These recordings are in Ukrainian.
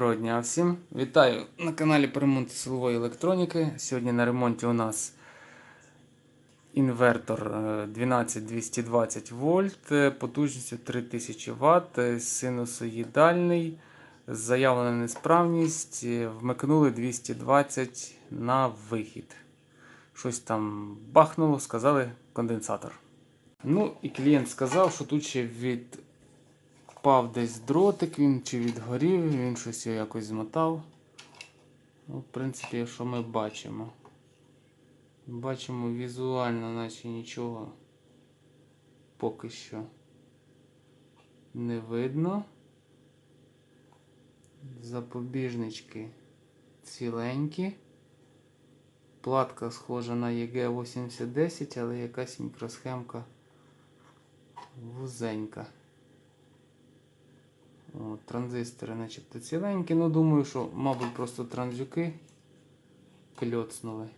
Доброго дня всім! Вітаю на каналі по силової електроніки. Сьогодні на ремонті у нас інвертор е, 12220 вольт е, потужністю 3000 Вт, е, синусоїдальний, заявлена несправність. е, Вмикнули 220 на вихід. Щось там бахнуло, сказали конденсатор. Ну і клієнт сказав, що тут ще від впав десь дротик, він чи відгорів, він щось його якось змотав. Ну, в принципі, що ми бачимо. Бачимо візуально, наче нічого поки що не видно. Запобіжнички ціленькі. Платка схожа на EG8010, але якась мікросхемка вузенька. О, транзистори начебто ціленькі, ну думаю, що, мабуть, просто транзюки кльоцнули.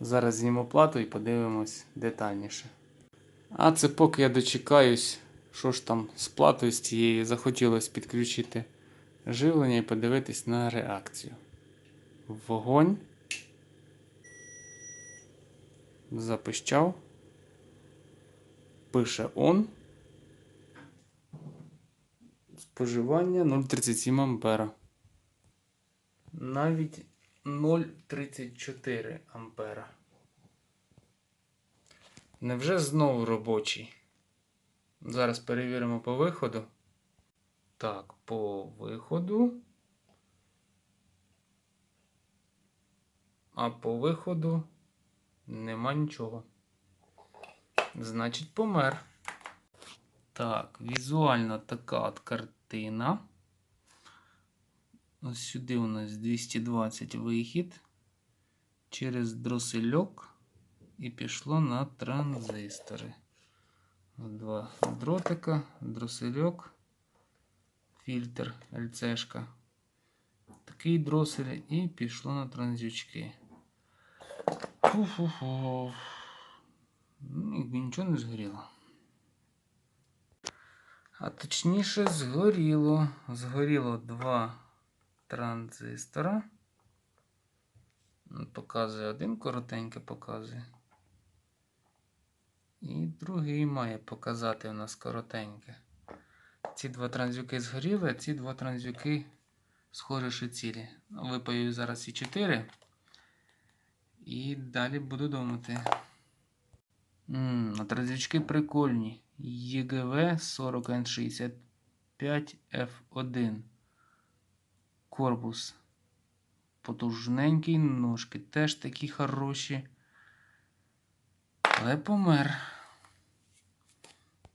Зараз зніму плату і подивимось детальніше. А це поки я дочекаюсь, що ж там з платою з цією захотілося підключити живлення і подивитись на реакцію. Вогонь. Запищав. Пише он. Споживання 0,37 ампера. Навіть 0,34 ампера. Невже знову робочий? Зараз перевіримо по виходу. Так, по виходу. А по виходу нема нічого. Значить, помер. Так, візуально така от картина. Ось сюди у нас 220 вихід через дросельок і пішло на транзистори. Два дротика, дросельок, фільтр ЛЦшка. Такий дросель і пішло на транзючки. Фу-фу-фу. Ну, нічого не згоріло. А точніше, згоріло. Згоріло два транзистора. Показує один коротеньке показує. І другий має показати у нас коротеньке. Ці два транзюки згоріли, а ці два транзюки схожі що цілі. Випаю зараз і 4. І далі буду думати. М, а транзючки прикольні. ЄГВ 40N65F1. Корпус. Потужненький, ножки теж такі хороші. Але помер.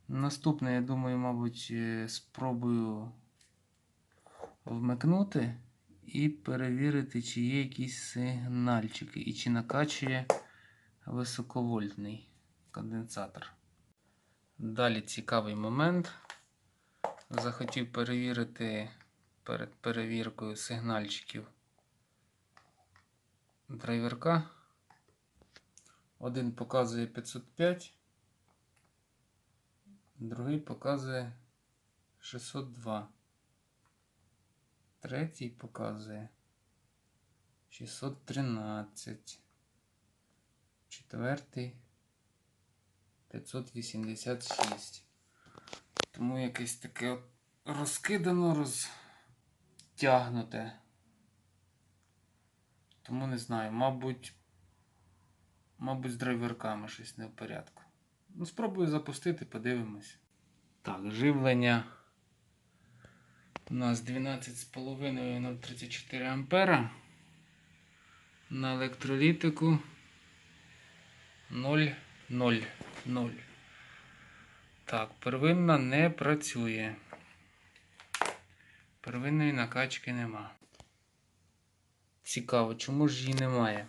Наступне, я думаю, мабуть, е, спробую вмикнути і перевірити, чи є якісь сигнальчики і чи накачує високовольтний конденсатор. Далі цікавий момент. Захотів перевірити перед перевіркою сигнальчиків драйверка. Один показує 505, другий показує 602. Третій показує 613. Четвертий 586. Тому якесь таке розкидано, розтягнуте. Тому не знаю, мабуть, мабуть, з драйверками щось не в порядку. Ну, спробую запустити, подивимось. Так, живлення у нас 12,5 на 34 ампера. На електролітику 0, 0, 0. Так, первинна не працює. Первинної накачки нема. Цікаво, чому ж її немає?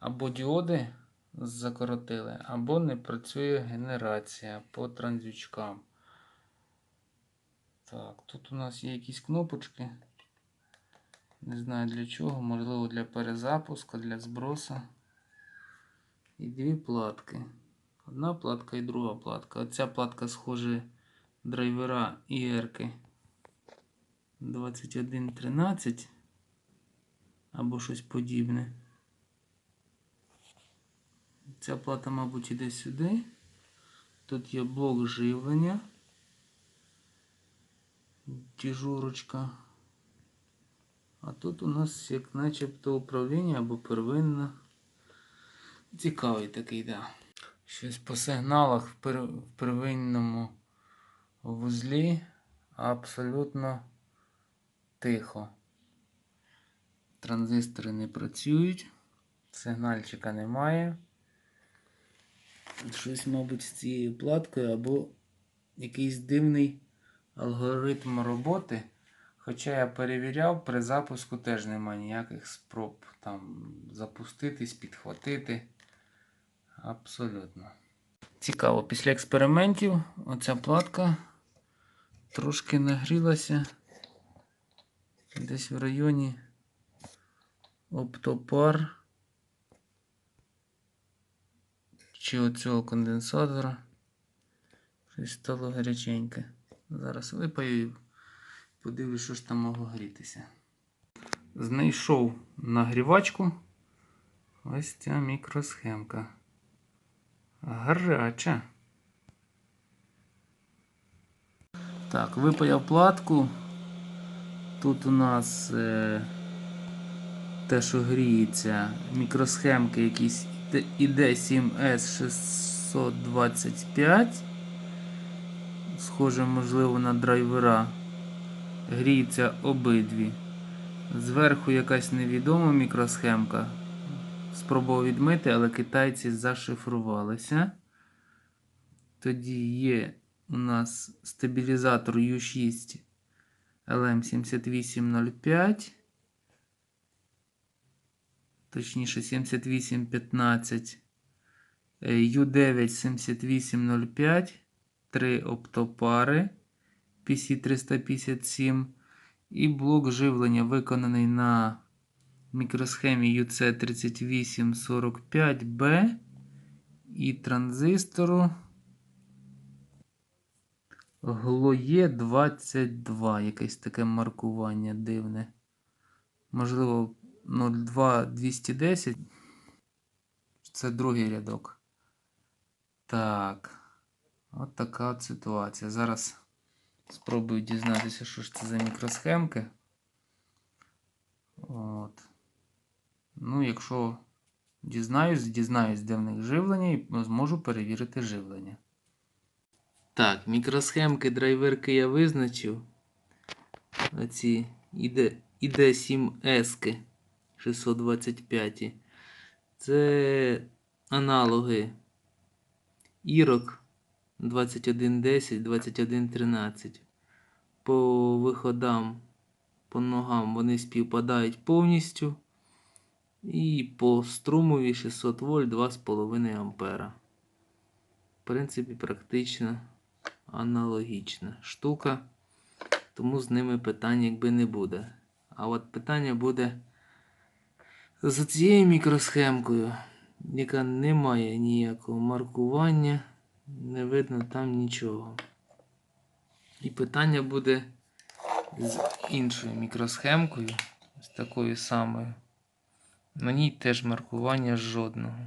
Або діоди закоротили, або не працює генерація по транзючкам. Так, тут у нас є якісь кнопочки. Не знаю для чого, можливо для перезапуску, для збросу. І дві платки. Одна платка і друга платка. Оця платка схожа драйвера і 2113 або щось подібне. Ця плата, мабуть, іде сюди. Тут є блок живлення. Діжурочка. А тут у нас як начебто управління або первинна. Цікавий такий, да. Щось по сигналах в, пер... в первинному вузлі абсолютно тихо. Транзистори не працюють, сигнальчика немає. Щось, мабуть, з цією платкою або якийсь дивний алгоритм роботи. Хоча я перевіряв, при запуску теж немає ніяких спроб там запуститись, підхватити. Абсолютно. Цікаво, після експериментів оця платка трошки нагрілася десь в районі оптопар чи оцього конденсатора. Щось стало гаряченьке. Зараз випаю і подивлюсь, що ж там могло грітися. Знайшов нагрівачку. Ось ця мікросхемка. Гаряча. Так, випаяв платку. Тут у нас е, те, що гріється, мікросхемки якісь ID7S625. Схоже, можливо, на драйвера. Гріються обидві. Зверху якась невідома мікросхемка. Спробував відмити, але китайці зашифрувалися. Тоді є у нас стабілізатор U6 LM7805. Точніше 7815 U9 7805. Три оптопари PC357 і блок живлення виконаний на мікросхемі UC3845B і транзистору Глоє 22. Якесь таке маркування дивне. Можливо, 02210. Це другий рядок. Так. От така от ситуація. Зараз спробую дізнатися, що ж це за мікросхемки. От. Ну, якщо дізнаюсь, дізнаюсь, де в них живлення, і зможу перевірити живлення. Так, мікросхемки драйверки я визначив. Оці ID7S 625. Це аналоги ірок 2110, 2113. По виходам, по ногам вони співпадають повністю. І по струмові 600 вольт 2,5 ампера. В принципі, практично аналогічна штука. Тому з ними питань якби не буде. А от питання буде з цією мікросхемкою, яка не має ніякого маркування, не видно там нічого. І питання буде з іншою мікросхемкою, з такою самою. На ній теж маркування жодного.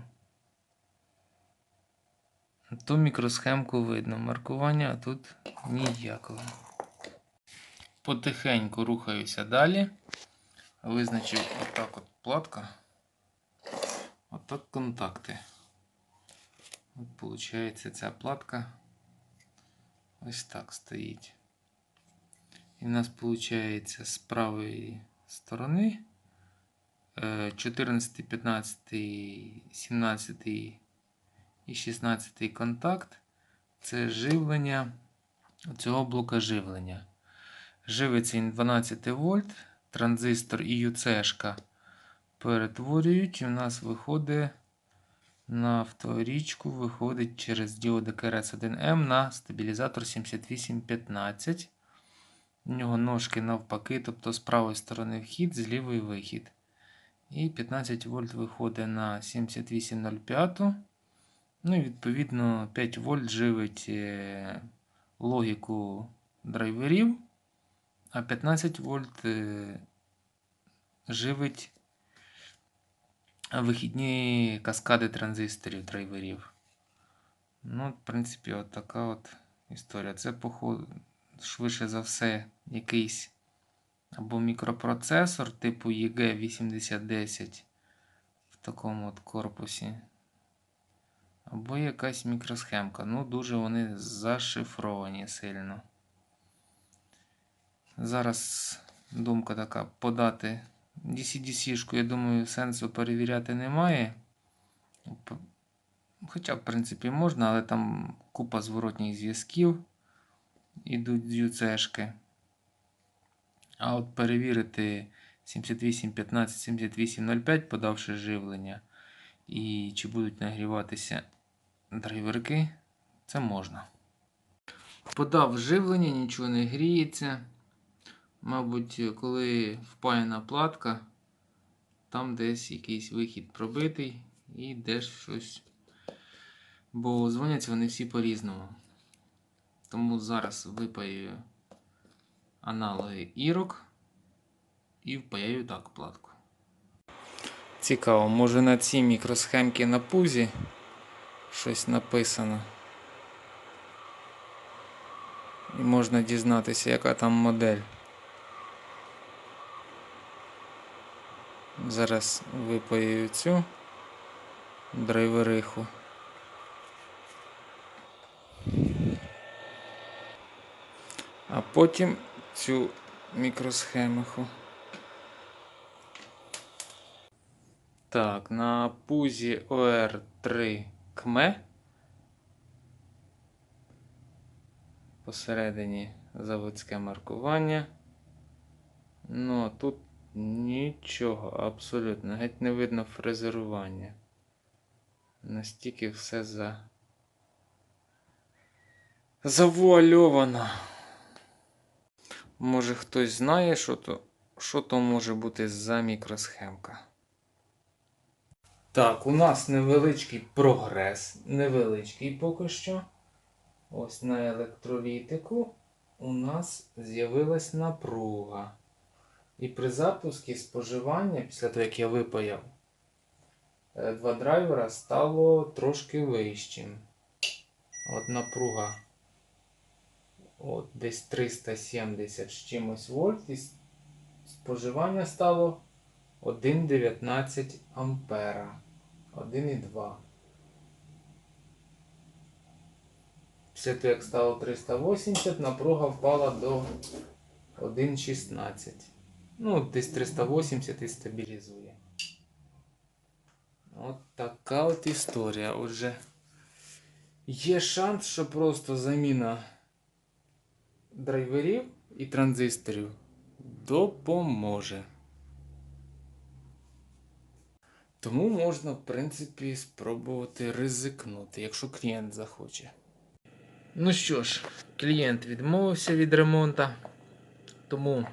Ту мікросхемку видно маркування, тут ніякого. Потихеньку рухаюся далі. Визначив отак от платка. Отак контакти. От виходить, ця платка ось так стоїть. І в нас виходить з правої сторони 14, 15, 17 і 16 контакт це живлення цього блока живлення. Живиться він 12 вольт, транзистор і UC перетворюють, і у нас виходить на авторічку, виходить через діоди КРС-1М на стабілізатор 7815. У нього ножки навпаки, тобто з правої сторони вхід, з лівої вихід. І 15 вольт виходить на 7805. Ну і відповідно 5 вольт живить е, логіку драйверів, А 15 вольт е, живить вихідні каскади транзисторів драйверів. Ну, в принципі, от така от історія. Це, походу, швидше за все, якийсь або мікропроцесор типу EG8010 в такому от корпусі. Або якась мікросхемка. Ну, дуже вони зашифровані сильно. Зараз думка така подати DC-DC-шку, я думаю, сенсу перевіряти немає. Хоча, в принципі, можна, але там купа зворотніх зв'язків ідуть з UC-шки. А от перевірити 7815, 7805, подавши живлення, і чи будуть нагріватися драйверки, це можна. Подав живлення, нічого не гріється. Мабуть, коли впаяна платка, там десь якийсь вихід пробитий і десь щось. Бо дзвоняться вони всі по-різному. Тому зараз випаю аналоги ірок і впаяю так платку. Цікаво, може на цій мікросхемці на пузі щось написано. І можна дізнатися, яка там модель. Зараз випаю цю драйвериху. А потім цю мікросхемиху. Так, на пузі OR3 КМЕ. Посередині заводське маркування. Ну, а тут нічого, абсолютно. Геть не видно фрезерування. Настільки все за. Завуальовано. Може хтось знає, що то, що то може бути за мікросхемка. Так, у нас невеличкий прогрес. Невеличкий поки що. Ось на електролітику у нас з'явилась напруга. І при запуску споживання, після того, як я випаяв, е, два драйвера стало трошки вищим. От напруга от десь 370 з чимось вольт, і споживання стало 1,19 ампера. 1,2. Після того, як стало 380, напруга впала до 1,16. Ну, десь 380 і стабілізує. От така от історія. Отже, є шанс, що просто заміна драйверів і транзисторів допоможе. Тому можна, в принципі, спробувати ризикнути, якщо клієнт захоче. Ну що ж, клієнт відмовився від ремонту, тому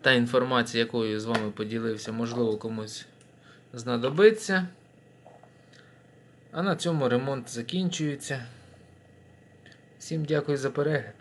та інформація, якою з вами поділився, можливо, комусь знадобиться. А на цьому ремонт закінчується. Всім дякую за перегляд.